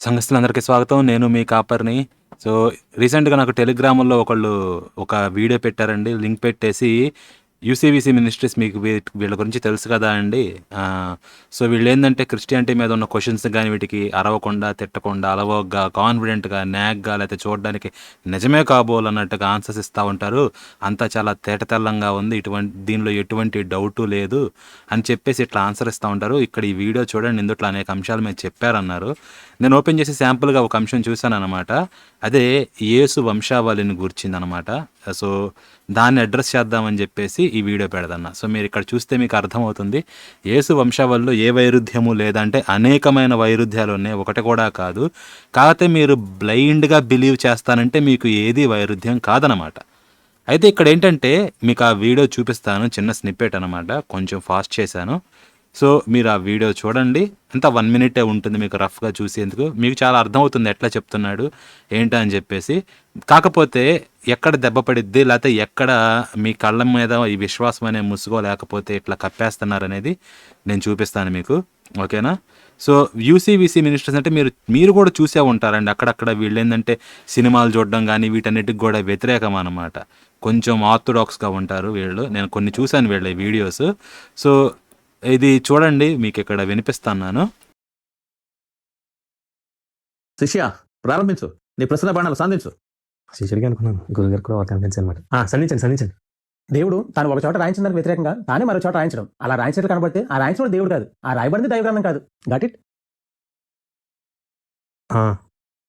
సంఘస్థులందరికీ స్వాగతం. నేను మీ కాపర్‌ని. సో, రీసెంట్‌గా నాకు టెలిగ్రామ్లో ఒకళ్ళు ఒక వీడియో పెట్టారండి. లింక్ పెట్టేసి యూసీబీసీ మినిస్ట్రీస్ మీకు వీళ్ళ గురించి తెలుసు కదా అండి. సో సో, వీళ్ళేందంటే క్రిస్టియానిటీ మీద ఉన్న క్వశ్చన్స్ కానీ వీటికి అరవకుండా, తిట్టకుండా, అలవగ్గా కాన్ఫిడెంట్‌గా, న్యాక్‌గా లేకపోతే చూడడానికి నిజమే కాబోలన్నట్టుగా ఆన్సర్స్ ఇస్తా ఉంటారు. అంతా చాలా తేటతెల్లంగా ఉంది. ఇటువంటి దీనిలో ఎటువంటి డౌటు లేదు అని చెప్పేసి ఇట్లా ఆన్సర్ ఇస్తూ ఉంటారు. ఇక్కడ ఈ వీడియో చూడండి ఇందుట్లో అనేక అంశాలు మేము చెప్పారన్నారు. నేను ఓపెన్ చేసి శాంపుల్‌గా ఒక అంశం చూశాను అనమాట అదే యేసు వంశావళిని గుర్చిందనమాట Uh, సో, దాన్ని అడ్రస్ చేద్దామని చెప్పేసి ఈ వీడియో పెడదన్న సో, మీరు ఇక్కడ చూస్తే మీకు అర్థమవుతుంది. యేసు వంశావళిలో ఏ వైరుధ్యము లేదంటే అనేకమైన వైరుధ్యాలు ఉన్నాయి ఒకటి కూడా కాదు. కాకపోతే మీరు బ్లైండ్‌గా బిలీవ్ చేస్తానంటే మీకు ఏది వైరుధ్యం కాదనమాట. అయితే ఇక్కడ ఏంటంటే మీకు ఆ వీడియో చూపిస్తాను. చిన్న స్నిప్పెట్ అనమాట. కొంచెం ఫాస్ట్ చేశాను. సో, మీరు ఆ వీడియో చూడండి. అంతా వన్ మినిటే ఉంటుంది మీకు రఫ్‌గా చూసేందుకు. మీకు చాలా అర్థమవుతుంది ఎట్లా చెప్తున్నాడు, ఏంటా అని చెప్పేసి కాకపోతే ఎక్కడ దెబ్బ పడిద్ది లేకపోతే ఎక్కడ మీ కళ్ళ మీద ఈ విశ్వాసం అనే ముసుగో లేకపోతే ఇట్లా కప్పేస్తున్నారనేది నేను చూపిస్తాను మీకు. ఓకేనా? సో, యూసీవీసీ మినిస్టర్స్ అంటే మీరు మీరు కూడా చూసే ఉంటారండి. అక్కడక్కడ వీళ్ళేందంటే సినిమాలు చూడడం కానీ వీటన్నిటికి కూడా వ్యతిరేకం అనమాట. కొంచెం ఆర్థోడాక్స్‌గా ఉంటారు వీళ్ళు. నేను కొన్ని చూశాను వీళ్ళ వీడియోస్. సో, ఇది చూడండి మీకిక్కడ వినిపిస్తన్నాను. శిష్య ప్రారంభించు. నీ ప్రశ్న బాణాలు సంధించు. శిష్యుడికి అనుకున్నాను. గురుగారు కూడా ఒక కనిపించి అనమాట సంధించండి సంధించండి. దేవుడు తాను ఒక చోట రాయించిన దానికి వ్యతిరేకంగా తానే మరో చోట రాయించడం. అలా రాయించినట్టు కనబడితే ఆ రాయించిన దేవుడు కాదు. ఆ రాయబడింది దైవగ్రంథం కాదు. గట్ ఇట్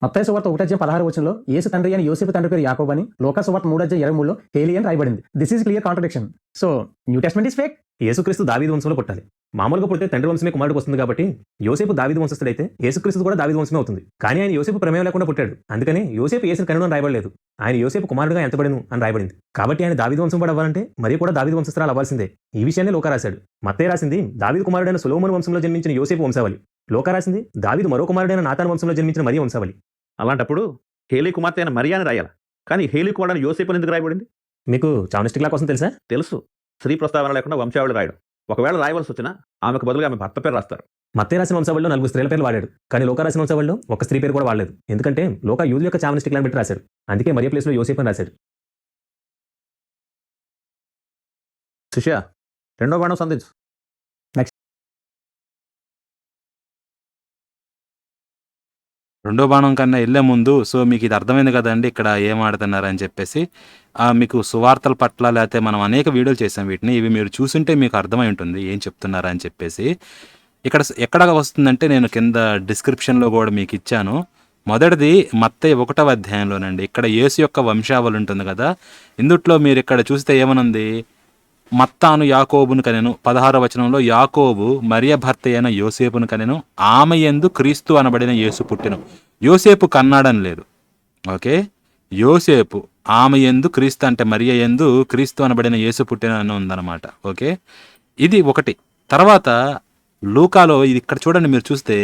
మత్తాయి సువార్త ఒకటజ్యం పదహారు వచనంలో యేసు తండ్రి అని యోసేపు తండ్రి పేరు యాకోబ్ అని లోకా సువార్త మూడు ఇరవై మూడులో హేలి అని రాయబడింది. This is clear contradiction so New Testament is fake యేసుక్రీస్తు దావీదు వంశంలో పుట్టాలి. మామూలుగా పుడితే తండ్రి వంశమే కుమారుడికి వస్తుంది కాబట్టి యోసేపు దావీదు వంశస్థుడైతే యేసుక్రీస్తు కూడా దావీదు వంశమే అవుతుంది. కానీ ఆయన యోసేపు ప్రమేయం లేకుండా పుట్టాడు. అందుకని యోసేపు యేసుని కనుడు అని రాయబడలేదు. ఆయన యోసేపు కుమారుడుగా ఎంతబడిను అని రాయబడింది. కాబట్టి ఆయన దావీదు వంశం కూడా అవ్వాలంటే మరి కూడా దావీదు వంశస్థురాలు అవ్వాల్సిందే. ఈ విషయాన్ని లోక రాశాడు. మత్తే రాసింది దావీదు కుమారుడైన సులోమన్ వంశంలో జన్మించిన యోసేపు వంశావళి. లోక రాసింది? దావీదు మరో కుమారుడైన నాతాన్ వంశంలో జన్మించిన మరియ వంశావళి. అలాంటప్పుడు హేలీ కుమార్తె అయిన మరియాని రాయాలి? కానీ హేలీ కుమారుడు యోసేపు ఎందుకు రాయబడింది? మీకు చావనిస్టిక్ లా కోసం తెలుసా? తెలుసు. స్త్రీ ప్రస్తావన లేకుండా వంశావళి రాయడం. ఒకవేళ రాయవలసి వచ్చినా ఆమెకు బదులుగా ఆమె భర్త పేరు రాస్తారు. మత్తే రాసిన వంశావళిలో నలుగురు స్త్రీల పేర్లు వాడాడు. కానీ లోక రాసిన వంశావళిలో ఒక స్త్రీ పేరు కూడా వాడలేదు. ఎందుకంటే లోక యూదు యొక్క చావనిస్టిక్ లా పెట్టి రాశాడు. అందుకే మరియ ప్లేస్లో యోసేపు అని రాశాడు. శిష్య రెండో బాణం సంధించు. రెండో బాణం కన్నా వెళ్ళే ముందు సో, మీకు ఇది అర్థమైంది కదండి ఇక్కడ ఏం ఆడుతున్నారని చెప్పేసి. మీకు సువార్తల పట్ల లేతే మనం అనేక వీడియోలు చేసాం వీటిని. ఇవి మీరు చూసుంటే మీకు అర్థమై ఉంటుంది ఏం చెప్తున్నారని చెప్పేసి. ఇక్కడ ఎక్కడ వస్తుందంటే నేను కింద డిస్క్రిప్షన్‌లో కూడా మీకు ఇచ్చాను మొదటిది మత్తే ఒకటవ అధ్యాయంలోనండి. ఇక్కడ యేసు యొక్క వంశావళి ఉంటుంది కదా ఇందుట్లో ఇక్కడ చూస్తే ఏమనుంది? మత్తాను యాకోబును కనెను. 16వ వచనంలో యాకోబు మరియ భర్త అయిన యోసేపును కనెను. ఆమె యందు క్రీస్తు అనబడిన యేసు పుట్టెను. యోసేపు కన్నాడని లేదు. ఓకే. యోసేపు ఆమె ఎందు క్రీస్తు అంటే మరియ ఎందు క్రీస్తు అనబడిన యేసు పుట్టెను అని ఉందన్నమాట. ఓకే. ఇది ఒకటి. తర్వాత లూకాలో ఇది ఇక్కడ చూడండి మీరు చూస్తే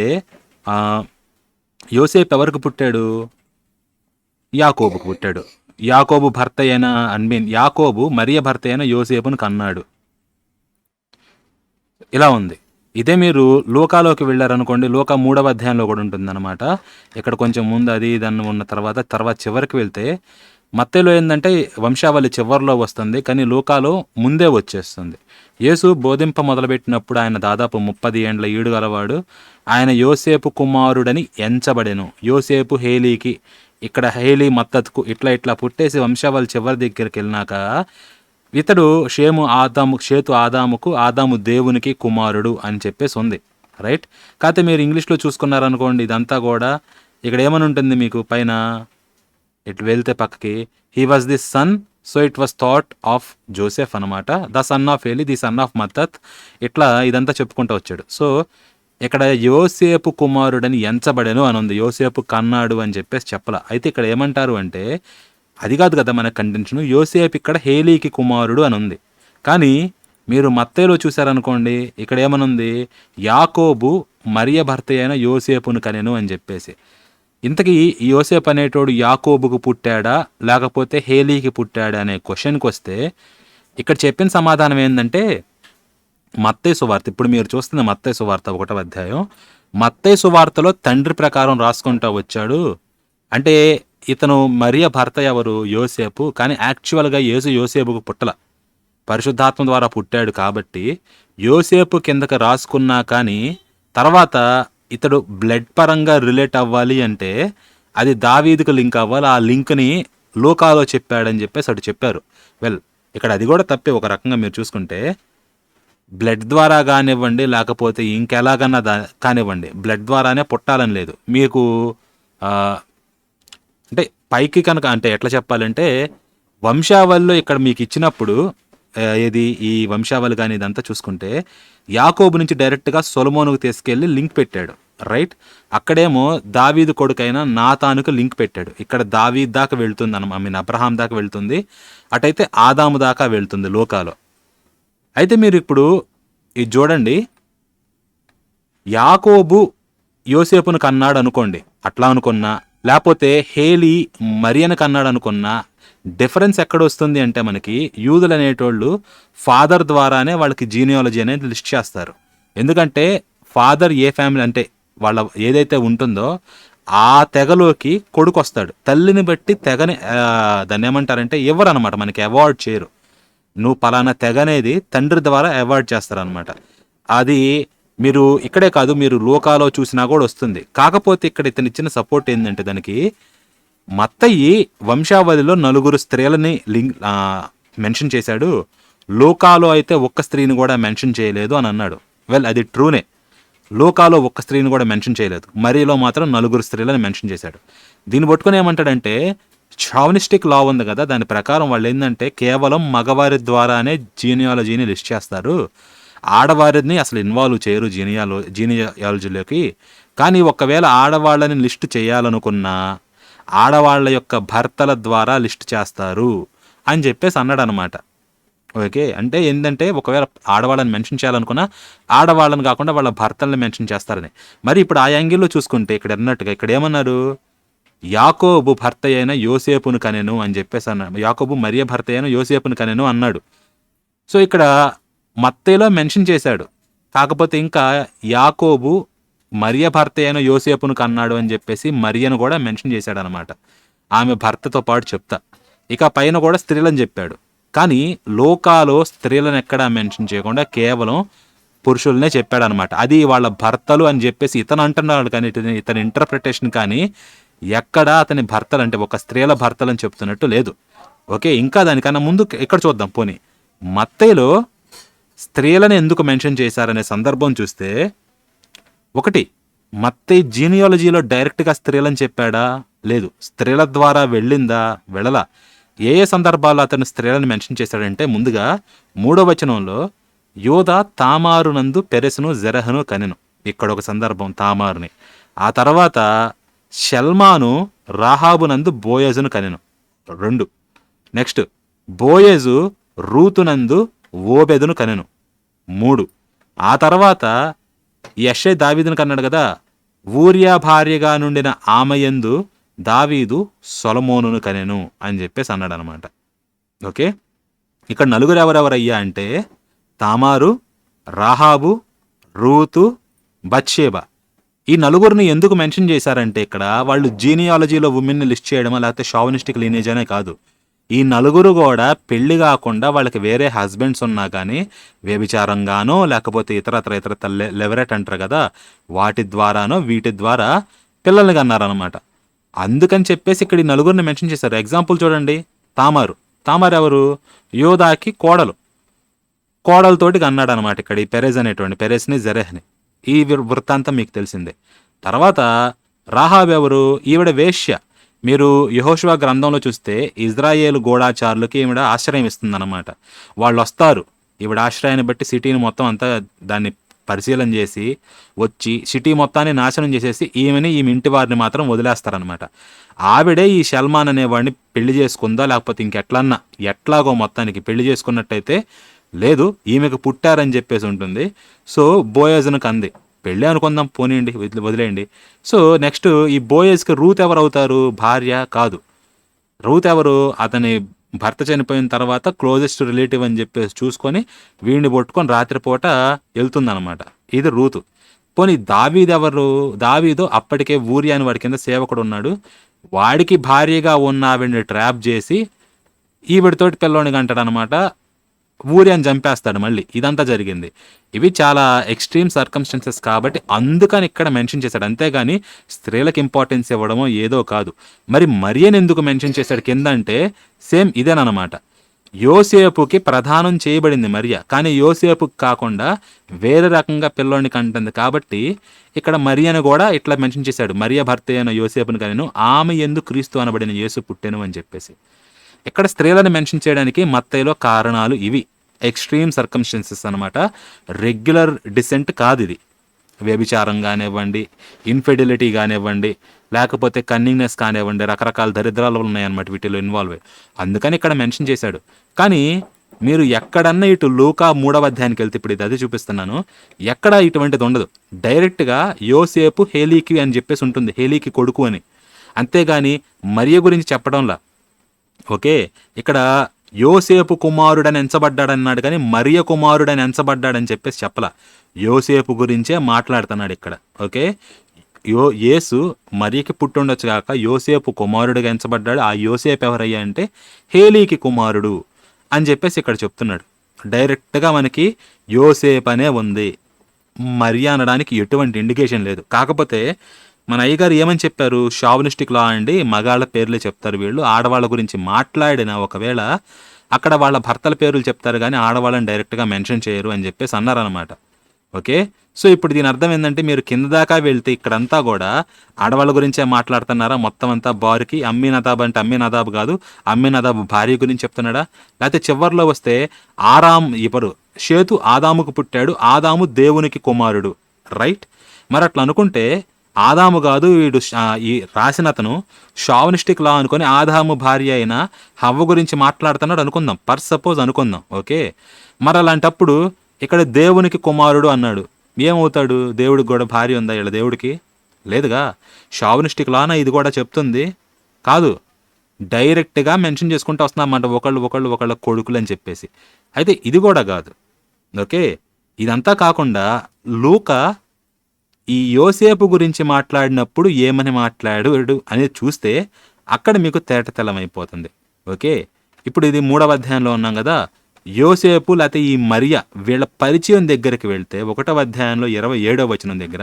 యోసేపు ఎవరికి పుట్టాడు? యాకోబుకు పుట్టాడు. యాకోబు భర్త అయిన ఐ మీన్ యాకోబు మరియ భర్త అయిన యోసేపును కన్నాడు. ఇలా ఉంది. ఇదే మీరు లోకాలోకి వెళ్ళారనుకోండి లోక మూడవ అధ్యాయంలో కూడా ఉంటుందన్నమాట. ఇక్కడ కొంచెం ముందు అది ఇది అని ఉన్న తర్వాత, తర్వాత చివరికి వెళ్తే మత్తెలో ఏంటంటే వంశావళి చివర్లో వస్తుంది. కానీ లోకాలో ముందే వచ్చేస్తుంది. యేసు బోధింప మొదలుపెట్టినప్పుడు ఆయన దాదాపు 30 ఏండ్ల ఈడు గలవాడు. ఆయన యోసేపు కుమారుడని ఎంచబడెను. యోసేపు హేలీకి ఇక్కడ హేలీ మత్తత్కు ఇట్లా ఇట్లా పుట్టేసి వంశావళి చివరి దగ్గరికి వెళ్ళినాక ఇతడు షేము ఆదాము షేతు ఆదాముకు ఆదాము దేవునికి కుమారుడు అని చెప్పేసి ఉంది. రైట్. కాకపోతే మీరు ఇంగ్లీష్‌లో చూసుకున్నారనుకోండి ఇదంతా కూడా ఇక్కడ ఏమని ఉంటుంది మీకు పైన ఇటు వెళ్తే పక్కకి he was the son so it was thought of Joseph అనమాట. The son of Heli, the son of Matthat ఇట్లా ఇదంతా చెప్పుకుంటూ వచ్చాడు. సో, ఇక్కడ యోసేపు కుమారుడని ఎంచబడెను అని ఉంది. యోసేపు కన్నాడు అని చెప్పేసి చెప్పల. అయితే ఇక్కడ ఏమంటారు అంటే అది కాదు కదా మన కంటెన్షన్. యోసేపు ఇక్కడ హేలీకి కుమారుడు అని ఉంది. కానీ మీరు మత్తేలో చూసారనుకోండి ఇక్కడ ఏమనుంది? యాకోబు మరియ భర్త అయిన యోసేపును కనెను అని చెప్పేసి. ఇంతకీ యోసేపు అనేటోడు యాకోబుకు పుట్టాడా? లేకపోతే హేలీకి పుట్టాడా? అనే క్వశ్చన్కి వస్తే ఇక్కడ చెప్పిన సమాధానం ఏంటంటే మత్తయ్య సువార్త ఇప్పుడు మీరు చూస్తున్న మత్తయ్య సువార్త ఒకటో అధ్యాయం. మత్తయ్య సువార్తలో తండ్రి ప్రకారం రాసుకుంటూ వచ్చాడు. అంటే ఇతను మరియ భర్త ఎవరు? యోసేపు. కానీ యాక్చువల్గా యేసు యోసేపుకు పుట్టల. పరిశుద్ధాత్మ ద్వారా పుట్టాడు కాబట్టి యోసేపు కిందకి రాసుకున్నా కానీ తర్వాత ఇతడు బ్లడ్ పరంగా రిలేట్ అవ్వాలి అంటే అది దావీదుకు లింక్ అవ్వాలి. ఆ లింక్ని లోకాలో చెప్పాడని చెప్పేసి అటు చెప్పారు. వెల్ ఇక్కడ అది కూడా తప్పే ఒక రకంగా మీరు చూసుకుంటే బ్లడ్ ద్వారా కానివ్వండి లేకపోతే ఇంకెలాగన్నా దా కానివ్వండి బ్లడ్ ద్వారానే పుట్టాలని లేదు. మీకు అంటే పైకి కనుక అంటే ఎట్లా చెప్పాలంటే వంశావళిలో ఇక్కడ మీకు ఇచ్చినప్పుడు ఏది ఈ వంశావళి కానీ ఇదంతా చూసుకుంటే యాకోబు నుంచి డైరెక్ట్గా సొలమోనుకు తీసుకెళ్ళి లింక్ పెట్టాడు. రైట్? అక్కడేమో దావీదు కొడుకైన నాతానుకు లింక్ పెట్టాడు. ఇక్కడ దావీద్ దాకా వెళ్తుంది అన్న ఐ మీన్ అబ్రహాం దాకా వెళ్తుంది. అటైతే ఆదాము దాకా వెళ్తుంది లోకాలో. అయితే మీరు ఇప్పుడు ఇది చూడండి. యాకోబు యోసేపును కన్నాడు అనుకోండి. అట్లా అనుకున్నా లేకపోతే హేలి మరియను కన్నాడు అనుకున్నా డిఫరెన్స్ ఎక్కడ వస్తుంది అంటే మనకి యూదులు అనేటోళ్ళు ఫాదర్ ద్వారానే వాళ్ళకి జీనియాలజీ అనేది లిస్ట్ చేస్తారు. ఎందుకంటే ఫాదర్ ఏ ఫ్యామిలీ అంటే వాళ్ళ ఏదైతే ఉంటుందో ఆ తెగలోకి కొడుకు వస్తాడు తల్లిని బట్టి తెగని దాన్ని ఏమంటారంటే ఇవ్వరు అనమాట మనకి అవార్డ్ చేయరు. నువ్వు పలానా తెగ అనేది తండ్రి ద్వారా అవాయిడ్ చేస్తారనమాట అది మీరు ఇక్కడే కాదు మీరు లోకాలో చూసినా కూడా వస్తుంది. కాకపోతే ఇక్కడ ఇతను ఇచ్చిన సపోర్ట్ ఏంటంటే దానికి మత్తయి వంశావధిలో నలుగురు స్త్రీలని లింక్ మెన్షన్ చేశాడు. లోకాలో అయితే ఒక్క స్త్రీని కూడా మెన్షన్ చేయలేదు అని అన్నాడు. వెల్ అది ట్రూనే. లోకాలో ఒక్క స్త్రీని కూడా మెన్షన్ చేయలేదు. మరీలో మాత్రం నలుగురు స్త్రీలను మెన్షన్ చేశాడు. దీన్ని పట్టుకుని ఏమంటాడంటే షావనిస్టిక్ లా ఉంది కదా దాని ప్రకారం వాళ్ళు ఏంటంటే కేవలం మగవారి ద్వారానే జీనియాలజీని లిస్ట్ చేస్తారు. ఆడవారిని అసలు ఇన్వాల్వ్ చేయరు జీనియాలో జీనియాలజీలోకి కానీ ఒకవేళ ఆడవాళ్ళని లిస్ట్ చేయాలనుకున్నా ఆడవాళ్ళ యొక్క భర్తల ద్వారా లిస్ట్ చేస్తారు అని చెప్పేసి అన్నాడు అనమాట ఓకే? అంటే ఏంటంటే ఒకవేళ ఆడవాళ్ళని మెన్షన్ చేయాలనుకున్నా ఆడవాళ్ళని కాకుండా వాళ్ళ భర్తల్ని మెన్షన్ చేస్తారని. మరి ఇప్పుడు ఆ యాంగిల్లో చూసుకుంటే ఇక్కడ అన్నట్టుగా ఇక్కడ ఏమన్నారు? యాకోబు భర్త అయిన యోసేపును కనెను అని చెప్పేసి అన్నాడు. యాకోబు మరియ భర్త అయిన యోసేపును కనెను అన్నాడు. సో ఇక్కడ మత్తేలో మెన్షన్ చేశాడు. కాకపోతే ఇంకా యాకోబు మరియ భర్త అయిన యోసేపును కన్నాడు అని చెప్పేసి మరియను కూడా మెన్షన్ చేశాడు అనమాట ఆమె భర్తతో పాటు చెప్తా. ఇక పైన కూడా స్త్రీలని చెప్పాడు. కానీ లోకాలో స్త్రీలను ఎక్కడా మెన్షన్ చేయకుండా కేవలం పురుషులనే చెప్పాడు అనమాట అది వాళ్ళ భర్తలు అని చెప్పేసి ఇతను అంటున్నాడు కానీ ఇతని ఇతని ఇంటర్ప్రిటేషన్ కానీ ఎక్కడా అతని భర్తలు అంటే ఒక స్త్రీల భర్తలు అని చెప్తున్నట్టు లేదు. ఓకే ఇంకా దానికన్నా ముందు ఇక్కడ చూద్దాం పోనీ. మత్తయిలో స్త్రీలను ఎందుకు మెన్షన్ చేశారనే సందర్భం చూస్తే ఒకటి మత్తయి జీనియాలజీలో డైరెక్ట్గా స్త్రీలని చెప్పాడా? లేదు. స్త్రీల ద్వారా వెళ్ళిందా? వెళ్ళలా. ఏ ఏ సందర్భాల్లో అతను స్త్రీలను మెన్షన్ చేశాడంటే ముందుగా మూడో వచనంలో యోధ తామారునందు పెరెసును జెరహను కనెను. ఇక్కడ ఒక సందర్భం తామారుని. ఆ తర్వాత షల్మాను రాహాబునందు బోయజును కనెను. రెండు. నెక్స్ట్ బోయజు రూతునందు ఓబెదును కనెను. మూడు. ఆ తర్వాత యషే దావీదును కన్నాడు కదా ఊరియా భార్యగా నుండిన ఆమయందు దావీదు సొలమోనును కనెను అని చెప్పేసి అన్నాడు అనమాట ఓకే? ఇక్కడ నలుగురు ఎవరెవరయ్యా అంటే తామారు రాహాబు రూతు బత్షేబ. ఈ నలుగురిని ఎందుకు మెన్షన్ చేశారంటే ఇక్కడ వాళ్ళు జీనియాలజీలో ఉమెన్ని లిస్ట్ చేయడమా లేకపోతే షావనిస్టిక్ లీనేజ్ అనే కాదు. ఈ నలుగురు కూడా పెళ్ళి కాకుండా వాళ్ళకి వేరే హస్బెండ్స్ ఉన్నా కానీ వ్యభిచారంగానో లేకపోతే ఇతరత్ర ఇతర లెవరెట్ అంటారు కదా వాటి ద్వారానో వీటి ద్వారా పిల్లల్ని కన్నారనమాట అందుకని చెప్పేసి ఇక్కడ ఈ నలుగురిని మెన్షన్ చేశారు. ఎగ్జాంపుల్ చూడండి. తామారు. తామారు ఎవరు? యోధాకి కోడలు. కోడలతోటి కన్నాడు అనమాట ఇక్కడ ఈ పెరేజ్ అనేటువంటి పెరేజ్ని జెరెహ్ని. ఈ వృత్తాంతం మీకు తెలిసిందే. తర్వాత రాహాబ్ ఎవరు? ఈవిడ వేశ్య. మీరు యహోషువా గ్రంథంలో చూస్తే ఇజ్రాయేల్ గోడాచారులకి ఈవిడ ఆశ్రయం ఇస్తుందన్నమాట. వాళ్ళు వస్తారు. ఈవిడ ఆశ్రయాన్ని బట్టి సిటీని మొత్తం అంతా దాన్ని పరిశీలన చేసి వచ్చి సిటీ మొత్తాన్ని నాశనం చేసేసి ఈమెని ఈమె ఇంటి వారిని మాత్రం వదిలేస్తారనమాట ఆవిడే ఈ షల్మాన్ అనేవాడిని పెళ్ళి చేసుకుందా లేకపోతే ఇంకెట్లన్నా ఎట్లాగో మొత్తానికి పెళ్ళి చేసుకున్నట్టయితే లేదు ఈమెకు పుట్టారని చెప్పేసి ఉంటుంది. సో బోయజ్ను అంది పెళ్ళి అనుకుందాం పోనీయండి వదిలేయండి. సో నెక్స్ట్ ఈ బోయజ్కి రూత్ ఎవరు అవుతారు భార్య కాదు. రూత్ ఎవరు? అతని భర్త చనిపోయిన తర్వాత క్లోజెస్ట్ రిలేటివ్ అని చెప్పేసి చూసుకొని వీడిని పట్టుకొని రాత్రిపూట వెళ్తుందనమాట ఇది రూతు. పోనీ దావీదు ఎవరు? దావీదు అప్పటికే ఊరి అని వాడి కింద సేవకుడు ఉన్నాడు. వాడికి భార్యగా ఉన్న ఆవిడని ట్రాప్ చేసి ఈవిడితోటి పిల్లోని అంటాడనమాట ఊరి అని చంపేస్తాడు మళ్ళీ. ఇదంతా జరిగింది. ఇవి చాలా ఎక్స్ట్రీమ్ సర్కమ్స్టెన్సెస్ కాబట్టి అందుకని ఇక్కడ మెన్షన్ చేశాడు. అంతేగాని స్త్రీలకు ఇంపార్టెన్స్ ఇవ్వడమో ఏదో కాదు. మరి మరియని ఎందుకు మెన్షన్ చేశాడు కింద అంటే సేమ్ ఇదేనమాట యోసేపుకి ప్రధానం చేయబడింది మరియ. కానీ యోసేపుకి కాకుండా వేరే రకంగా పిల్లోని కంటుంది కాబట్టి ఇక్కడ మరియను కూడా ఇట్లా మెన్షన్ చేశాడు. మరియ భర్త అయిన యోసేపుని కానీ ఆమె ఎందుకు క్రీస్తు అనబడిన యేసు పుట్టెను అని చెప్పేసి. ఇక్కడ స్త్రీలను మెన్షన్ చేయడానికి మత్తయిలో కారణాలు ఇవి. ఎక్స్ట్రీమ్ సర్కమ్స్టెన్సెస్ అనమాట రెగ్యులర్ డిసెంట్ కాదు ఇది వ్యభిచారం కానివ్వండి ఇన్ఫెడిలిటీ కానివ్వండి లేకపోతే కన్నింగ్నెస్ కానివ్వండి రకరకాల దరిద్రాలు ఉన్నాయన్నమాట వీటిలో ఇన్వాల్వ్ అయ్యి. అందుకని ఇక్కడ మెన్షన్ చేశాడు. కానీ మీరు ఎక్కడన్నా ఇటు లూకా మూడవ అధ్యాయానికి వెళ్తే ఇప్పుడు ఇది అది చూపిస్తున్నాను. ఎక్కడ ఇటువంటిది ఉండదు. డైరెక్ట్గా యోసేపు హేలీకి అని చెప్పేసి ఉంటుంది. హేలీకి కొడుకు అని. అంతేగాని మరియ గురించి చెప్పడంలా. ఓకే ఇక్కడ యోసేపు కుమారుడని ఎంచబడ్డాడన్నాడు కానీ మరియ కుమారుడని ఎంచబడ్డాడని చెప్పేసి చెప్పలా. యోసేపు గురించే మాట్లాడుతున్నాడు ఇక్కడ ఓకే? యో యేసు మరియకి పుట్టుండొచ్చు కాక యోసేపు కుమారుడుగా ఎంచబడ్డాడు. ఆ యోసేపు ఎవరయ్యా అంటే హేలీకి కుమారుడు అని చెప్పేసి ఇక్కడ చెప్తున్నాడు. డైరెక్ట్గా మనకి యోసేపు అనే ఉంది. మరి అనడానికి ఎటువంటి ఇండికేషన్ లేదు. కాకపోతే మన అయ్యగారు ఏమని చెప్పారు? షావనిస్టిక్ లా అండి మగాళ్ళ పేర్లే చెప్తారు వీళ్ళు. ఆడవాళ్ళ గురించి మాట్లాడిన ఒకవేళ అక్కడ వాళ్ళ భర్తల పేర్లు చెప్తారు కానీ ఆడవాళ్ళని డైరెక్ట్గా మెన్షన్ చేయరు అని చెప్పేసి అన్నారనమాట ఓకే? సో ఇప్పుడు దీని అర్థం ఏంటంటే మీరు కింద దాకా వెళ్తే ఇక్కడంతా కూడా ఆడవాళ్ళ గురించే మాట్లాడుతున్నారా? మొత్తం అంతా బారికి అమ్మి నదాబ్ అంటే అమ్మి నదాబ్ కాదు అమ్మి నదాబ్ భార్య గురించి చెప్తున్నాడా? లేకపోతే చివర్లో వస్తే ఆరాం ఇప్పుడు షేతు ఆదాముకు పుట్టాడు ఆదాము దేవునికి కుమారుడు. రైట్? మరి అట్లా అనుకుంటే ఆదాము కాదు వీడు ఈ రాసిన అతను షావనిస్టిక్ లా అనుకొని ఆదాము భార్య అయిన హవ్వ గురించి మాట్లాడుతున్నాడు అనుకుందాం. పర్ సపోజ్ అనుకుందాం ఓకే? మరి అలాంటప్పుడు ఇక్కడ దేవునికి కుమారుడు అన్నాడు. ఏమవుతాడు? దేవుడికి కూడా భార్య ఉందా ఇలా దేవుడికి? లేదుగా. షావనిస్టిక్ లాన ఇది కూడా చెప్తుంది. కాదు డైరెక్ట్గా మెన్షన్ చేసుకుంటూ వస్తున్నామంట ఒకళ్ళు ఒకళ్ళు ఒకళ్ళ కొడుకులు అని చెప్పేసి. అయితే ఇది కూడా కాదు ఓకే? ఇదంతా కాకుండా లూక ఈ యోసేపు గురించి మాట్లాడినప్పుడు ఏమని మాట్లాడాడు అనేది చూస్తే అక్కడ మీకు తేటతెల్లమైపోతుంది ఓకే? ఇప్పుడు ఇది మూడవ అధ్యాయంలో ఉన్నాం కదా. యోసేపు లేకపోతే ఈ మరియ వీళ్ళ పరిచయం దగ్గరికి వెళ్తే ఒకటవ అధ్యాయంలో ఇరవై ఏడవ వచనం దగ్గర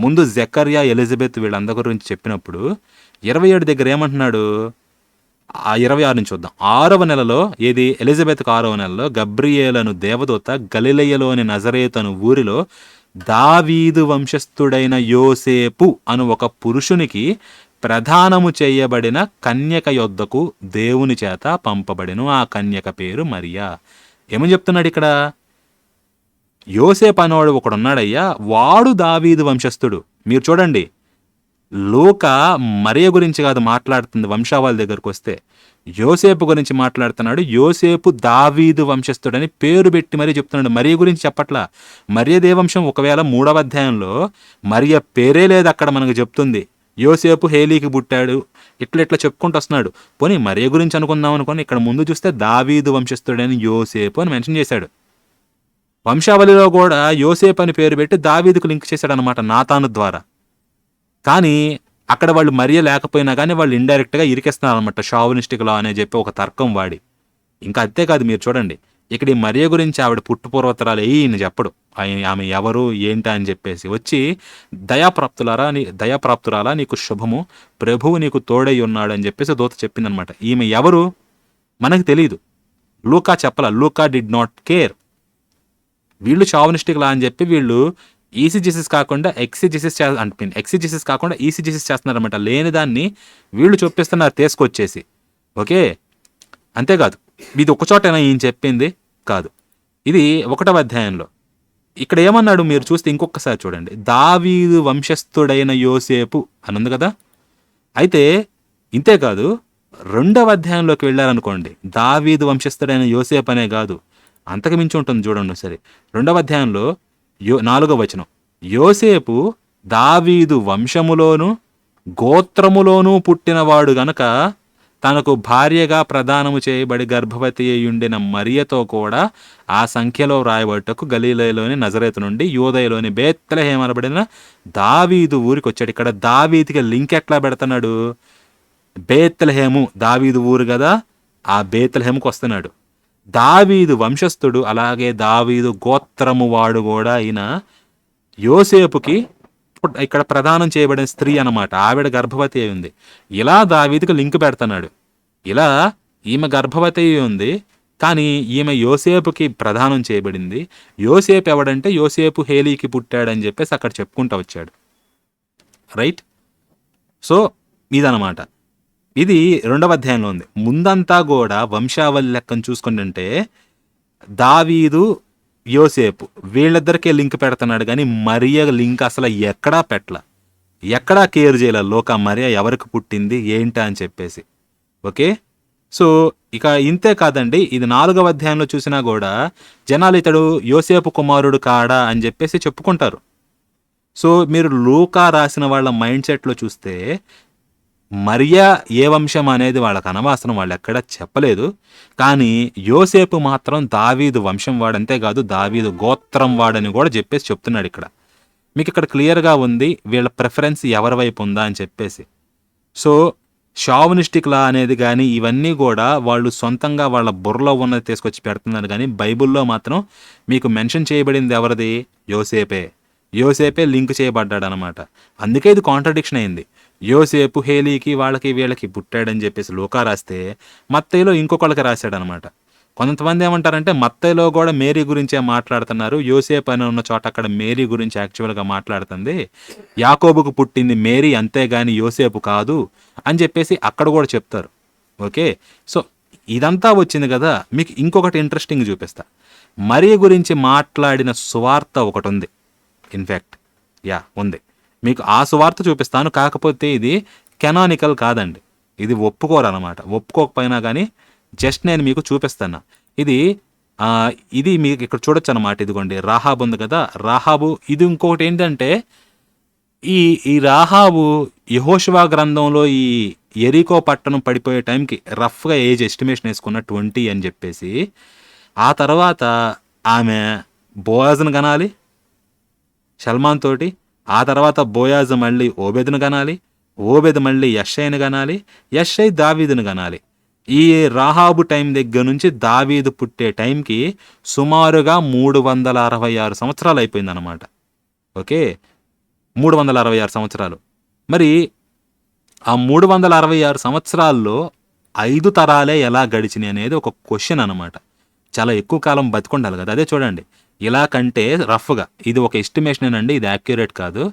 ముందు జకర్యా ఎలిజబెత్ వీళ్ళందరి గురించి చెప్పినప్పుడు ఇరవై ఏడు దగ్గర ఏమంటున్నాడు? ఆ ఇరవై ఆరు నుంచి చూద్దాం. ఆరవ నెలలో ఏది? ఎలిజబెత్కు ఆరవ నెలలో గబ్రియేలను దేవదూత గలిలయ్యలోని నజరేతను ఊరిలో దావీదు వంశస్థుడైన యోసేపు అను ఒక పురుషునికి ప్రధానము చేయబడిన కన్యక యొద్దకు దేవుని చేత పంపబడిను ఆ కన్యక పేరు మరియా. ఏమని చెప్తున్నాడు ఇక్కడ? యోసేపు అనేవాడు ఒకడున్నాడయ్యా వాడు దావీదు వంశస్థుడు. మీరు చూడండి లోక మరియ గురించి కాదు మాట్లాడుతుంది వంశావళి దగ్గరకు వస్తే. యోసేపు గురించి మాట్లాడుతున్నాడు. యోసేపు దావీదు వంశస్థుడని పేరు పెట్టి మరీ చెప్తున్నాడు. మరియ గురించి చెప్పట్లా? మరియ దేవంశం ఒకవేళ మూడవ అధ్యాయంలో మరియ పేరే లేదు అక్కడ మనకు చెప్తుంది. యోసేపు హేలీకి పుట్టాడు. ఇట్లా ఇట్లా చెప్పుకుంటూ వస్తున్నాడు. పోనీ మరియ గురించి అనుకుందాం అనుకోని ఇక్కడ ముందు చూస్తే దావీదు వంశస్థుడని యోసేపు అని మెన్షన్ చేశాడు. వంశావళిలో కూడా యోసేపు అని పేరు పెట్టి దావీదుకు లింక్ చేశాడు అనమాట నాతాను ద్వారా. కానీ అక్కడ వాళ్ళు మరియ లేకపోయినా కానీ వాళ్ళు ఇండైరెక్ట్గా ఇరికేస్తున్నారు అనమాట షావనిస్టిక్ లా అనే చెప్పి ఒక తర్కం వాడి. ఇంకా అంతేకాదు మీరు చూడండి. ఇక్కడ ఈ మరియ గురించి ఆవిడ పుట్టుపూర్వతరాలు ఈయన చెప్పడు. ఆయన ఆమె ఎవరు ఏంటా అని చెప్పేసి. వచ్చి దయాప్రాప్తులారా నీ దయాప్రాప్తురాలా నీకు శుభము. ప్రభువు నీకు తోడై ఉన్నాడు అని చెప్పేసి దూత చెప్పిందనమాట ఈమె ఎవరు? మనకు తెలియదు లూకా చెప్పాల. Luka did not care. వీళ్ళు షావనిస్టిక్ లా అని చెప్పి వీళ్ళు ఈసీజీసీస్ కాకుండా ఎక్సీజీసీస్ చే అంటే ఎక్సీజీసీస్ కాకుండా ఈసీజీసీస్ చేస్తున్నారన్నమాట. లేని దాన్ని వీళ్ళు చూపిస్తున్నారు తీసుకొచ్చేసి. ఓకే? అంతేకాదు. ఇది ఒకచోటైనా ఈయన చెప్పింది కాదు. ఇది ఒకటవ అధ్యాయంలో. ఇక్కడ ఏమన్నాడు మీరు చూస్తే ఇంకొకసారి చూడండి. దావీదు వంశస్థుడైన యోసేపు అని ఉంది కదా? అయితే ఇంతేకాదు రెండవ అధ్యాయంలోకి వెళ్ళారనుకోండి. దావీదు వంశస్థుడైన యోసేపు అనే కాదు. అంతకు మించి ఉంటుంది చూడండి సరే రెండవ అధ్యాయంలో యో నాలుగవ వచనం. యోసేపు దావీదు వంశములోను గోత్రములోనూ పుట్టినవాడు గనక తనకు భార్యగా ప్రదానము చేయబడి గర్భవతి అయ్యుండిన మరియతో కూడా ఆ సంఖ్యలో వ్రాయబడుటకు గలీలలోని నజరేతు నుండి యోదయలోని బేత్తలహేమనబడిన దావీదు ఊరికి వచ్చాడు ఇక్కడ దావీదికి లింక్ ఎట్లా పెడుతున్నాడు? బేత్తలహేము దావీదు ఊరు కదా ఆ బేత్తలహేముకు వస్తున్నాడు. దావీదు వంశస్థుడు అలాగే దావీదు గోత్రము వాడు కూడా ఈయన యోసేపుకి ఇక్కడ ప్రదానం చేయబడిన స్త్రీ అనమాట ఆవిడ గర్భవతి అయి ఉంది. ఇలా దావీదుకి లింక్ పెడుతున్నాడు. ఇలా ఈమె గర్భవతి అయి ఉంది కానీ ఈమె యోసేపుకి ప్రదానం చేయబడింది. యోసేపు ఎవడంటే యోసేపు హేలీకి పుట్టాడని చెప్పేసి అక్కడ చెప్పుకుంటూ వచ్చాడు. రైట్? సో ఇదనమాట ఇది రెండవ అధ్యాయంలో ఉంది. ముందంతా కూడా వంశావళి లెక్కను చూసుకుంటుంటే దావీదు యోసేపు వీళ్ళిద్దరికే లింక్ పెడుతున్నాడు కానీ మరియ లింక్ అసలు ఎక్కడా పెట్టల. ఎక్కడా కేర్ చేయలే. లోక మరియ ఎవరికి పుట్టింది? ఏంటా అని చెప్పేసి. ఓకే? సో ఇక ఇంతే కాదండి. ఇది నాలుగవ అధ్యాయంలో చూసినా కూడా జనాలు ఇతడు యోసేపు కుమారుడు కాడా అని చెప్పేసి చెప్పుకుంటారు. సో మీరు లూకా రాసిన వాళ్ళ మైండ్ సెట్లో చూస్తే మరియా ఏ వంశం అనేది వాళ్ళకి అనవాసనం వాళ్ళు ఎక్కడ చెప్పలేదు. కానీ యోసేపు మాత్రం దావీదు వంశం వాడంతే కాదు దావీదు గోత్రం వాడని కూడా చెప్పేసి చెప్తున్నాడు ఇక్కడ. మీకు ఇక్కడ క్లియర్గా ఉంది వీళ్ళ ప్రిఫరెన్స్ ఎవరి వైపు ఉందా అని చెప్పేసి. సో షావనిస్టిక్ లా అనేది కానీ ఇవన్నీ కూడా వాళ్ళు సొంతంగా వాళ్ళ బుర్రలో ఉన్నది తీసుకొచ్చి పెడుతున్నారు. కానీ బైబిల్లో మాత్రం మీకు మెన్షన్ చేయబడింది ఎవరిది? యోసేపే. యోసేపే లింక్ చేయబడ్డాడు అనమాట అందుకే ఇది కాంట్రడిక్షన్ అయింది. యోసేపు హేలీకి వాళ్ళకి వీళ్ళకి పుట్టాడని చెప్పేసి లోకా రాస్తే మత్తయ్యలో ఇంకొకళ్ళకి రాశాడనమాట. కొంతమంది ఏమంటారంటే మత్తయిలో కూడా మేరీ గురించే మాట్లాడుతున్నారు. యోసేపు అని ఉన్న చోట అక్కడ మేరీ గురించి యాక్చువల్గా మాట్లాడుతుంది. యాకోబుకు పుట్టింది మేరీ అంతేగాని యోసేపు కాదు అని చెప్పేసి అక్కడ కూడా చెప్తారు. ఓకే? సో ఇదంతా వచ్చింది కదా మీకు ఇంకొకటి ఇంట్రెస్టింగ్ చూపిస్తా. మరీ గురించి మాట్లాడిన సువార్త ఒకటి ఉంది. ఇన్ఫ్యాక్ట్ యా ఉంది. మీకు ఆ సువార్త చూపిస్తాను. కాకపోతే ఇది కెనానికల్ కాదండి. ఇది ఒప్పుకోరు అనమాట ఒప్పుకోకపోయినా కానీ జస్ట్ నేను మీకు చూపిస్తాను. ఇది ఇది మీకు ఇక్కడ చూడొచ్చు అనమాట ఇదిగోండి రాహాబు ఉంది కదా. రాహాబు ఇది ఇంకొకటి ఏంటంటే ఈ ఈ రాహాబు యహోషివా గ్రంథంలో ఈ ఎరికో పట్టణం పడిపోయే టైంకి రఫ్గా ఏజ్ ఎస్టిమేషన్ వేసుకున్న ట్వంటీ అని చెప్పేసి ఆ తర్వాత ఆమె బోయాజ్ను కనాలి సల్మాన్ తోటి ఆ తర్వాత బోయాజ్ మళ్ళీ ఓబెదును కనాలి ఓబెద్ మళ్ళీ యషయ్ను కనాలి యషయ్ దావీదును కనాలి ఈ రాహాబు టైం దగ్గర నుంచి దావీదు పుట్టే టైంకి సుమారుగా మూడు వందల అరవై ఆరు సంవత్సరాలు అయిపోయిందన్నమాట. ఓకే? మూడు వందల అరవై ఆరు సంవత్సరాలు. మరి ఆ మూడు వందల అరవై ఆరు సంవత్సరాల్లో ఐదు తరాలే ఎలా గడిచినాయి అనేది ఒక క్వశ్చన్ అనమాట చాలా ఎక్కువ కాలం బతికుండాలి కదా. అదే చూడండి. ఇలా కంటే రఫ్గా ఇది ఒక ఎస్టిమేషన్ అండి ఇది యాక్యురేట్ కాదు.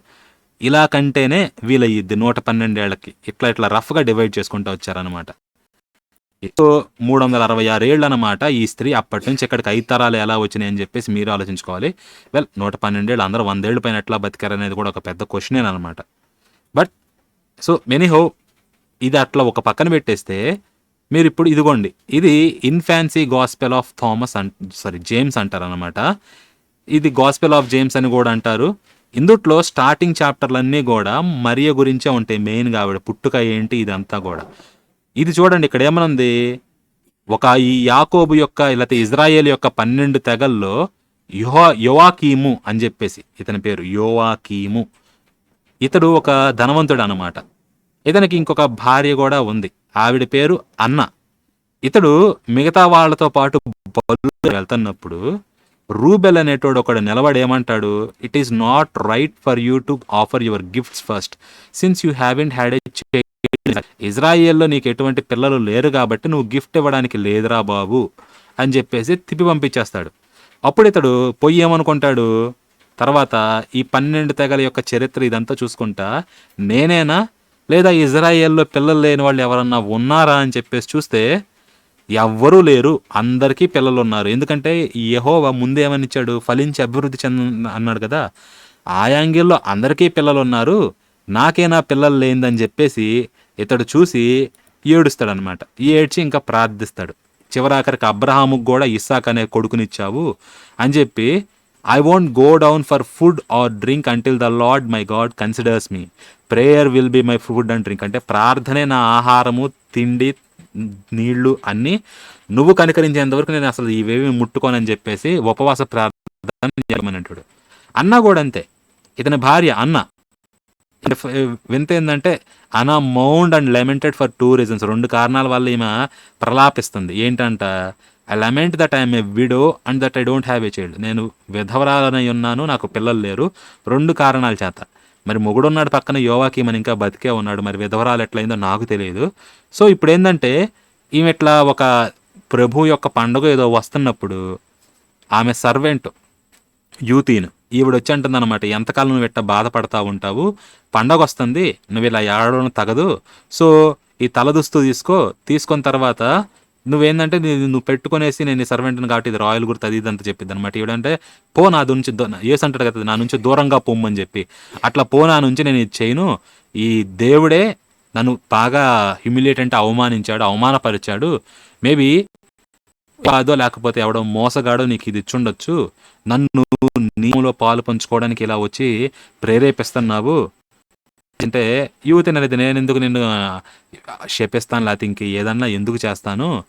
ఇలా కంటేనే వీలయ్యిద్ది నూట పన్నెండేళ్ళకి ఇట్లా ఇట్లా రఫ్గా డివైడ్ చేసుకుంటూ వచ్చారనమాట సో మూడు వందల అరవై ఆరు ఏళ్ళు అనమాట ఈ స్త్రీ అప్పటి నుంచి ఇక్కడికి ఐదు తరాలు ఎలా వచ్చినాయి అని చెప్పేసి మీరు ఆలోచించుకోవాలి. వెల్ నూట పన్నెండేళ్ళు అందరూ వందేళ్ళు పైన ఎట్లా బతికారనేది కూడా ఒక పెద్ద క్వశ్చనే అనమాట బట్ సో మెనీ హో ఇది అట్లా ఒక పక్కన పెట్టేస్తే మీరు ఇప్పుడు ఇదిగోండి ఇది infancy gospel of Thomas um sorry James అంటారు అనమాట ఇది గాస్పెల్ ఆఫ్ జేమ్స్ అని కూడా అంటారు. ఇందుట్లో స్టార్టింగ్ చాప్టర్లన్నీ కూడా మరియ గురించే ఉంటాయి మెయిన్గా ఆవిడ పుట్టుక ఏంటి ఇదంతా కూడా. ఇది చూడండి ఇక్కడ ఏమనుంది? ఒక ఈ యాకోబు యొక్క లేకపోతే ఇజ్రాయేల్ యొక్క పన్నెండు తెగల్లో యుహా యువాకీము అని చెప్పేసి ఇతని పేరు యోవాకీము. ఇతడు ఒక ధనవంతుడు అనమాట ఇతనికి ఇంకొక భార్య కూడా ఉంది. ఆవిడ పేరు అన్న. ఇతడు మిగతా వాళ్ళతో పాటు బలు వెళ్తున్నప్పుడు రూబెల్ అనేటోడు ఒకడు నిలబడేమంటాడు it is not right for you to offer your gifts first since you haven't had a ఇజ్రాయిల్లో నీకు ఎటువంటి పిల్లలు లేరు కాబట్టి నువ్వు గిఫ్ట్ ఇవ్వడానికి లేదురా బాబు అని చెప్పేసి తిప్పి పంపించేస్తాడు. అప్పుడు ఇతడు పొయ్యి ఏమనుకుంటాడు? తర్వాత ఈ పన్నెండు తెగల యొక్క చరిత్ర ఇదంతా చూసుకుంటా నేనేనా లేదా ఇజ్రాయేల్లో పిల్లలు లేని వాళ్ళు ఎవరన్నా ఉన్నారా అని చెప్పేసి చూస్తే ఎవ్వరూ లేరు అందరికీ పిల్లలు ఉన్నారు. ఎందుకంటే యహోవా ముందేమనిచ్చాడు ముందేమని ఇచ్చాడు? ఫలించి అభివృద్ధి చెంద అన్నాడు కదా. ఆ యాంగిల్లో అందరికీ పిల్లలు ఉన్నారు నాకేనా పిల్లలు లేదని చెప్పేసి ఇతడు చూసి ఏడుస్తాడనమాట. ఏడ్చి ఇంకా ప్రార్థిస్తాడు. చివరాఖరికి అబ్రహాముకు కూడా ఇస్సాక్ అనే కొడుకునిచ్చావు అని చెప్పి I won't go down for food or drink until the Lord my God considers me prayer will be my food and drink అంటే ప్రార్థనే నా ఆహారము తిండి నీళ్ళు అన్నీ నువ్వు కనికరించేంతవరకు నేను అసలు ఇవేవి ముట్టుకోనని చెప్పేసి ఉపవాస ప్రార్థన చేయమని అంటాడు. అన్న కూడా అంతే. ఇతని భార్య అన్న. అంటే వింత ఏంటంటే Anna mourned and lamented for two reasons రెండు కారణాల వల్ల ఈమె ప్రలాపిస్తుంది. ఏంటంట? I lament that I'm a widow and that I don't have a child నేను విధవరాలనై ఉన్నాను నాకు పిల్లలు లేరు. రెండు కారణాల చేత. మరి మొగుడున్నాడు పక్కన యోవాకి మన ఇంకా బతికే ఉన్నాడు. మరి విధవరాలు ఎట్లయిందో నాకు తెలియదు. సో ఇప్పుడు ఏంటంటే ఈమె ఇట్లా ఒక ప్రభు యొక్క పండుగ ఏదో వస్తున్నప్పుడు ఆమె సర్వెంట్ యూతీన్. ఈవిడ వచ్చి అంటుందన్నమాట ఎంతకాలం నువ్వు ఇట్ట బాధపడతా ఉంటావు? పండగ వస్తుంది. నువ్వు ఇలా ఏడవడం తగదు. సో ఈ తలదుస్తు తీసుకో. తీసుకున్న తర్వాత నువ్వేందంటే నువ్వు పెట్టుకునేసి నేను సర్వెంట్ని కాబట్టి ఇది రాయల్ గుర్తు అది ఇదంతా చెప్పింది అనమాట ఈవిడంటే పో నా నుంచి ఏసు అంటాడు కదా నా నుంచి దూరంగా పొమ్మని చెప్పి. అట్లా పో నా నుంచి నేను ఇది చేయను. ఈ దేవుడే నన్ను బాగా హ్యూమిలేట్ అంటే అవమానించాడు అవమానపరిచాడు. మేబీ కాదో లేకపోతే ఎవడో మోసగాడో నీకు ఇది ఇచ్చుండొచ్చు. నన్ను నీలో పాలు పంచుకోవడానికి ఇలా వచ్చి ప్రేరేపిస్తున్నావు. అంటే యూత్ అనేది నేను ఎందుకు నిన్ను శపిస్తాను లేకపోతే ఇంక ఏదన్నా ఎందుకు చేస్తాను?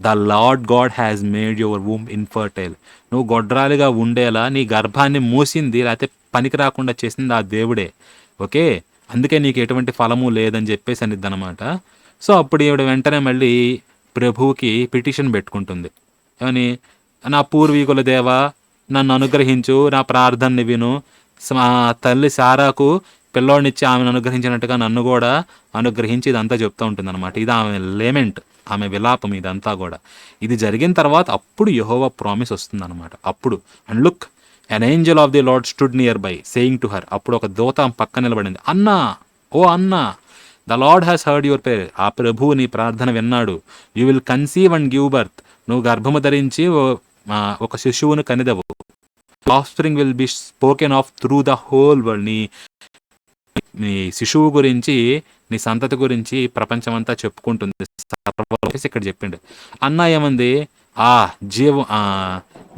The Lord God has made your womb infertile నువ్వు గొడ్రాలుగా ఉండేలా నీ గర్భాన్ని మూసింది లేకపోతే పనికి రాకుండా చేసింది ఆ దేవుడే. ఓకే? అందుకే నీకు ఎటువంటి ఫలము లేదని చెప్పేసి అనిద్ది అనమాట సో అప్పుడు ఈవిడ వెంటనే మళ్ళీ ప్రభువుకి పిటిషన్ పెట్టుకుంటుంది. ఏమని? నా పూర్వీకుల దేవా నన్ను అనుగ్రహించు నా ప్రార్థనని విను. మా తల్లి సారాకు పిల్లోడినిచ్చి ఆమెను అనుగ్రహించినట్టుగా నన్ను కూడా అనుగ్రహించి ఇదంతా చెప్తూ ఉంటుంది అనమాట ఇది ఆమె లేమెంట్ ఆమె విలాపం ఇదంతా కూడా. ఇది జరిగిన తర్వాత అప్పుడు యహోవా ప్రామిస్ వస్తుంది అనమాట అప్పుడు. And look an angel of the Lord stood near by saying to her అప్పుడు ఒక దోత పక్క నిలబడింది. Anna O Anna the Lord has heard your prayer ఆ ప్రభువు నీ ప్రార్థన విన్నాడు. You will conceive and give birth నువ్వు గర్భము ధరించి ఒక శిశువును కనిదవు. Offspring will be spoken of through the whole world నీ నీ శిశువు గురించి నీ సంతతి గురించి ప్రపంచమంతా చెప్పుకుంటుంది. సర్వలోకేసి ఇక్కడ చెప్పిండు. అన్న ఏమంది? ఆ జీవ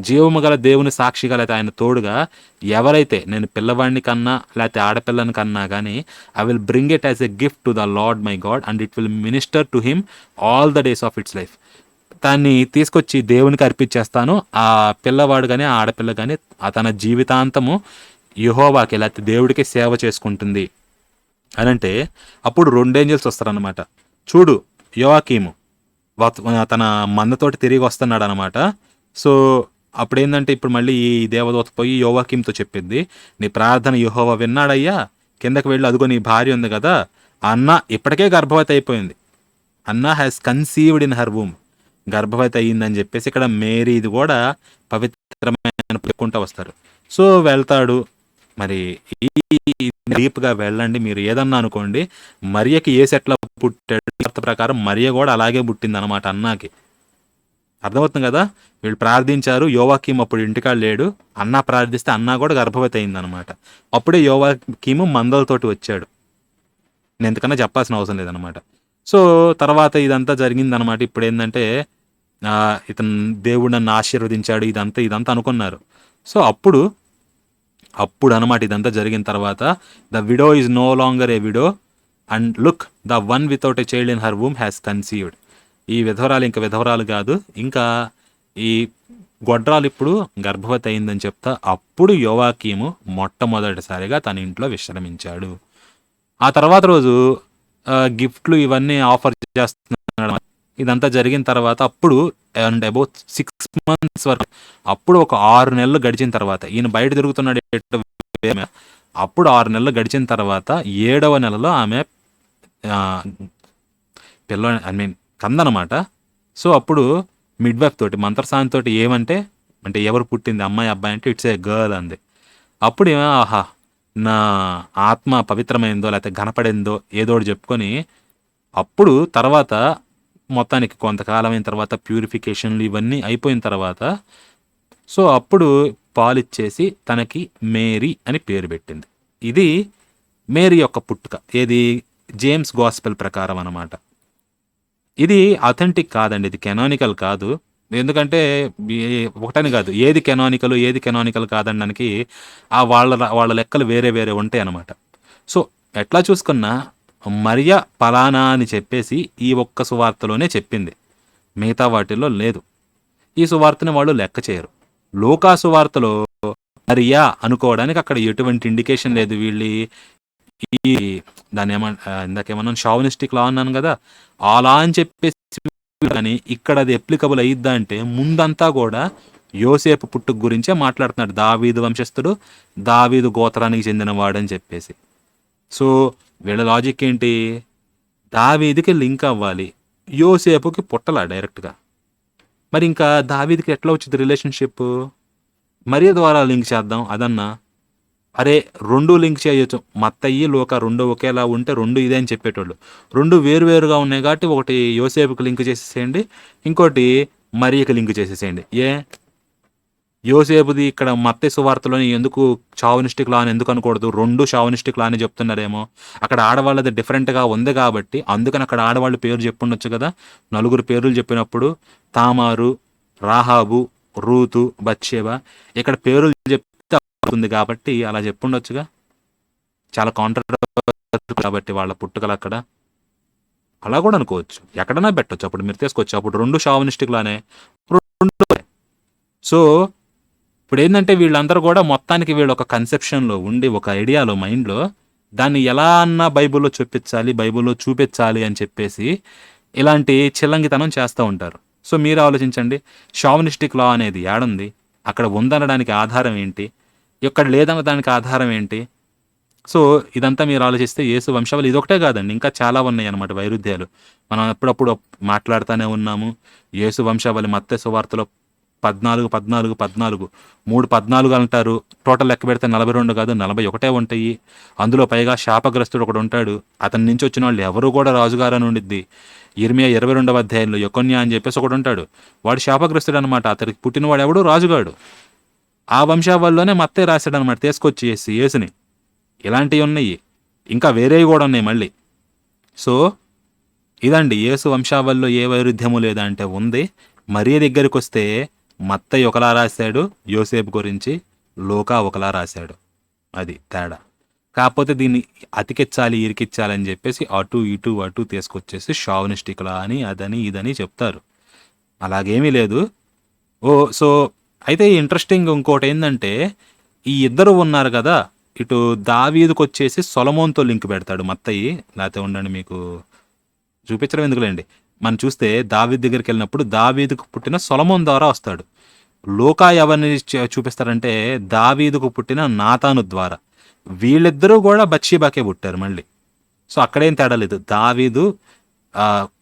జీవము గల దేవుని సాక్షిగా లేకపోతే ఆయన తోడుగా ఎవరైతే నేను పిల్లవాడిని కన్నా లేకపోతే ఆడపిల్లని కన్నా కానీ I will bring it as a gift to the Lord my God and it will minister to him all the days of its life దాన్ని తీసుకొచ్చి దేవునికి అర్పించేస్తాను. ఆ పిల్లవాడు కానీ ఆ ఆడపిల్ల కానీ తన జీవితాంతము యహోవాకి లేకపోతే దేవుడికి సేవ చేసుకుంటుంది. అని అంటే అప్పుడు రెండు ఏంజల్స్ వస్తారనమాట చూడు యోవాకీము తన మందతోటి తిరిగి వస్తున్నాడు అనమాట సో అప్పుడు ఏంటంటే ఇప్పుడు మళ్ళీ ఈ దేవదూత పోయి యోవాకీంతో చెప్పింది నీ ప్రార్థన యుహోవ విన్నాడయ్యా కిందకి వెళ్ళి అదిగో నీ భార్య ఉంది కదా అన్న ఇప్పటికే గర్భవతి అయిపోయింది. Anna has conceived in her womb గర్భవతి అయ్యిందని చెప్పేసి ఇక్కడ మేరీది కూడా పవిత్రమైన పెట్టుకుంటూ వస్తారు. సో వెళ్తాడు మరి ఈ డీప్గా వెళ్ళండి. మీరు ఏదన్నా అనుకోండి మరియకి ఏ సెట్ల పుట్టాడు వార్త ప్రకారం మరియ కూడా అలాగే పుట్టింది అనమాట అన్నాకి. అర్థమవుతుంది కదా? వీళ్ళు ప్రార్థించారు యోవాకీమ్ అప్పుడు ఇంటికాడ లేడు. అన్న ప్రార్థిస్తే అన్న కూడా గర్భవతి అయింది అనమాట అప్పుడే యోవాకీము మందలతోటి వచ్చాడు. నేను ఎంతకన్నా చెప్పాల్సిన అవసరం లేదనమాట సో తర్వాత ఇదంతా జరిగిందనమాట ఇప్పుడు ఏంటంటే ఇతను దేవుడు నన్ను ఆశీర్వదించాడు ఇదంతా ఇదంతా అనుకున్నారు. సో అప్పుడు అప్పుడు అనమాట ఇదంతా జరిగిన తర్వాత the widow is no longer a widow and look the one without a child in her womb has conceived ఈ విధవరాలు ఇంకా విధవరాలు కాదు ఇంకా ఈ గొడ్రాలు ఇప్పుడు గర్భవతి అయిందని చెప్తా అప్పుడు యోవాకీము మొట్టమొదటిసారిగా తన ఇంట్లో విశ్రమించాడు. ఆ తర్వాత రోజు గిఫ్ట్లు ఇవన్నీ ఆఫర్ చేస్తున్న ఇదంతా జరిగిన తర్వాత అప్పుడు అండ్ అబౌట్ సిక్స్ మంత్స్ వరకు అప్పుడు ఒక ఆరు నెలలు గడిచిన తర్వాత ఈయన బయట తిరుగుతున్నాడు అప్పుడు ఆరు నెలలు గడిచిన తర్వాత ఏడవ నెలలో ఆమె పిల్ల ఐ మీన్ కందనమాట. సో అప్పుడు మిడ్ వైఫ్ తోటి మంత్రసాని తోటి ఏమంటే అంటే ఎవరు పుట్టింది అమ్మాయి అబ్బాయి అంటే ఇట్స్ ఏ గర్ల్ అంది. అప్పుడు ఏమో ఆహా నా ఆత్మ పవిత్రమైందో లేకపోతే ఘనపడిందో ఏదో ఒకటి చెప్పుకొని అప్పుడు తర్వాత మొత్తానికి కొంతకాలమైన తర్వాత ప్యూరిఫికేషన్లు ఇవన్నీ అయిపోయిన తర్వాత సో అప్పుడు పాలిచ్చేసి తనకి మేరీ అని పేరు పెట్టింది. ఇది మేరీ యొక్క పుట్టుక ఏది జేమ్స్ గాస్పెల్ ప్రకారం అనమాట ఇది అథెంటిక్ కాదండి ఇది కెనానికల్ కాదు. ఎందుకంటే ఒకటని కాదు ఏది కెనానికల్ ఏది కెనానికల్ కాదనడానికి ఆ వాళ్ళ వాళ్ళ లెక్కలు వేరే వేరే ఉంటాయి అనమాట సో ఎట్లా చూసుకున్నా మరియ పలానా అని చెప్పేసి ఈ ఒక్క సువార్తలోనే చెప్పింది. మిగతా వాటిల్లో లేదు. ఈ సువార్తని వాళ్ళు లెక్క చేయరు. లోకా సువార్తలో మరియా అనుకోవడానికి అక్కడ ఎటువంటి ఇండికేషన్ లేదు వీళ్ళు. ఈ దాన్ని ఏమన్నా ఇందాకేమన్నాను షావనిస్టిక్ లా అన్నాను కదా అలా అని చెప్పేసి కానీ ఇక్కడ అది ఎప్లికబుల్ అయ్యిద్దా అంటే ముందంతా కూడా యోసేపు పుట్టుకు గురించే మాట్లాడుతున్నాడు. దావీదు వంశస్థుడు దావీదు గోత్రానికి చెందినవాడని చెప్పేసి. సో వీళ్ళ లాజిక్ ఏంటి? దావీదికి లింక్ అవ్వాలి. యోసేపుకి పుట్టలా డైరెక్ట్గా మరి ఇంకా దావీదికి ఎట్లా వచ్చింది రిలేషన్షిప్ మరియ ద్వారా లింక్ చేద్దాం. అదన్నా అరే రెండు లింక్ చేయొచ్చు. మత్తయ్యి లోక రెండు ఒకేలా ఉంటే రెండు ఇదే అని చెప్పేటోళ్ళు. రెండు వేరువేరుగా ఉన్నాయి కాబట్టి ఒకటి యోసేపుకి లింక్ చేసేసేయండి. ఇంకోటి మరియకి లింక్ చేసేసేయండి. ఏ? యోసేపుది ఇక్కడ మత్తే సువార్తలోని ఎందుకు చావనిస్టిక్ లా అని ఎందుకు అనకూడదు? రెండు చావనిస్టిక్ లా అని చెప్తున్నారేమో. అక్కడ ఆడవాళ్ళది డిఫరెంట్గా ఉంది కాబట్టి అందుకని అక్కడ ఆడవాళ్ళ పేరు చెప్పుండొచ్చు కదా? నలుగురు పేర్లు చెప్పినప్పుడు తామారు రాహాబు రూతు బచ్చేబా ఇక్కడ పేర్లు చెప్తే ఉంది కాబట్టి అలా చెప్పుండొచ్చుగా? చాలా కాంట్రవర్సీ కాబట్టి వాళ్ళ పుట్టుకలు అక్కడ. అలా కూడా అనుకోవచ్చు. ఎక్కడైనా పెట్టవచ్చు అప్పుడు మీరు తీసుకోవచ్చు అప్పుడు రెండు షావనిస్టిక్ లానే. రెండు సో ఇప్పుడు ఏంటంటే వీళ్ళందరూ కూడా మొత్తానికి వీళ్ళు ఒక కన్సెప్షన్లో ఉండి ఒక ఐడియాలో మైండ్లో దాన్ని ఎలా అన్నా బైబిల్లో చూపించాలి బైబిల్లో చూపించాలి అని చెప్పేసి ఇలాంటి చిల్లంగితనం చేస్తూ ఉంటారు. సో మీరు ఆలోచించండి. షావనిస్టిక్ లా అనేది ఏడుంది. అక్కడ ఉందనడానికి ఆధారం ఏంటి? ఇక్కడ లేదనడానికి ఆధారం ఏంటి? సో ఇదంతా మీరు ఆలోచిస్తే యేసు వంశావళి ఇదొకటే కాదండి. ఇంకా చాలా ఉన్నాయి అన్నమాట వైరుధ్యాలు. మనం అప్పుడప్పుడు మాట్లాడుతూనే ఉన్నాము. యేసు వంశావళి మత్తే సువార్తలో పద్నాలుగు పద్నాలుగు పద్నాలుగు. మూడు పద్నాలుగు అంటారు. టోటల్ లెక్క పెడితే నలభై రెండు కాదు నలభై ఒకటే ఉంటాయి. అందులో పైగా శాపగ్రస్తుడు ఒకడు ఉంటాడు. అతని నుంచి వచ్చిన వాళ్ళు ఎవరు కూడా రాజుగారు అని ఉండిద్ది. ఇరిమియా ఇరవై రెండవ అధ్యాయంలో యొకొన్య అని చెప్పేసి ఒకడు ఉంటాడు. వాడు శాపగ్రస్తుడు అనమాట అతనికి పుట్టినవాడు ఎవడు రాజుగాడు. ఆ వంశావల్లోనే మత్తే రాశాడు అనమాట తీసుకొచ్చి యేసు యేసుని. ఇలాంటివి ఉన్నాయి. ఇంకా వేరేవి కూడా ఉన్నాయి మళ్ళీ. సో ఇదండి యేసు వంశావల్లో ఏ వైరుధ్యము లేదా అంటే ఉంది. మరీ దగ్గరికి వస్తే మత్తయ్య ఒకలా రాశాడు యోసేపు గురించి లోకా ఒకలా రాశాడు. అది తేడా. కాకపోతే దీన్ని అతికిచ్చాలి ఇరికిచ్చాలి అని చెప్పేసి అటు ఇటు అటు తీసుకొచ్చేసి షావనిస్టిక్లా అని అదని ఇదని చెప్తారు. అలాగేమీ లేదు. ఓ సో అయితే ఇంట్రెస్టింగ్ ఇంకోటి ఏంటంటే ఈ ఇద్దరు ఉన్నారు కదా ఇటు దావీదుకు వచ్చేసి సొలమోన్తో లింక్ పెడతాడు మత్తయ్యి లేకపోతే ఉండండి మీకు చూపించడం ఎందుకులేండి? మనం చూస్తే దావీద్ దగ్గరికి వెళ్ళినప్పుడు దావీదుకు పుట్టిన సొలమోన్ ద్వారా వస్తాడు. లోకా ఎవరిని చూపిస్తారంటే దావీదుకు పుట్టిన నాతాను ద్వారా. వీళ్ళిద్దరూ కూడా బచ్చీబాకే పుట్టారు మళ్ళీ. సో అక్కడేం తేడా లేదు. దావీదు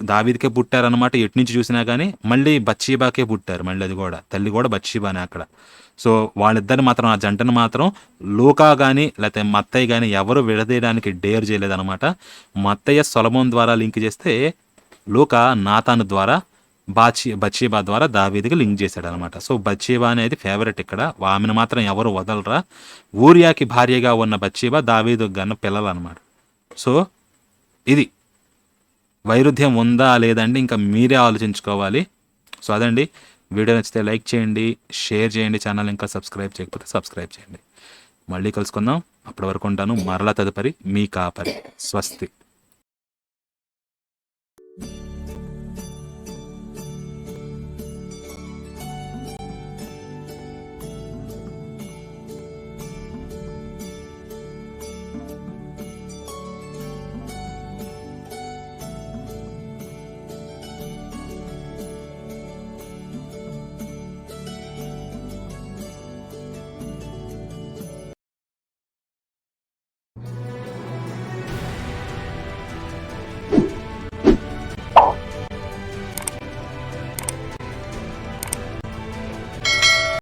దావీదికే పుట్టారనమాట ఎటు నుంచి చూసినా కానీ మళ్ళీ బచ్చీబాకే పుట్టారు మళ్ళీ అది కూడా. తల్లి కూడా బచ్చీబానే అక్కడ. సో వాళ్ళిద్దరిని మాత్రం ఆ జంటను మాత్రం లోకా కానీ లేకపోతే మత్తయ్య కానీ ఎవరు విడదీయడానికి డేర్ చేయలేదన్నమాట. మత్తయ్య సొలమోన్ ద్వారా లింక్ చేస్తే లూకా నాతాను ద్వారా బాచి బచేబా ద్వారా దావీదికి లింక్ చేశాడు అనమాట సో బచ్చీబా అనేది ఫేవరెట్ ఇక్కడ. ఆమెను మాత్రం ఎవరు వదలరా? ఊరియాకి భార్యగా ఉన్న బచ్చీబా దావీదు గన్న పిల్లలు అనమాట సో ఇది. వైరుధ్యం ఉందా లేదండి ఇంకా మీరే ఆలోచించుకోవాలి. సో అదండి. వీడియో నచ్చితే లైక్ చేయండి షేర్ చేయండి ఛానల్ ఇంకా సబ్స్క్రైబ్ చేయకపోతే సబ్స్క్రైబ్ చేయండి. మళ్ళీ కలుసుకుందాం. అప్పటి వరకు ఉంటాను. మరలా తదుపరి మీ కాపరి. స్వస్తి.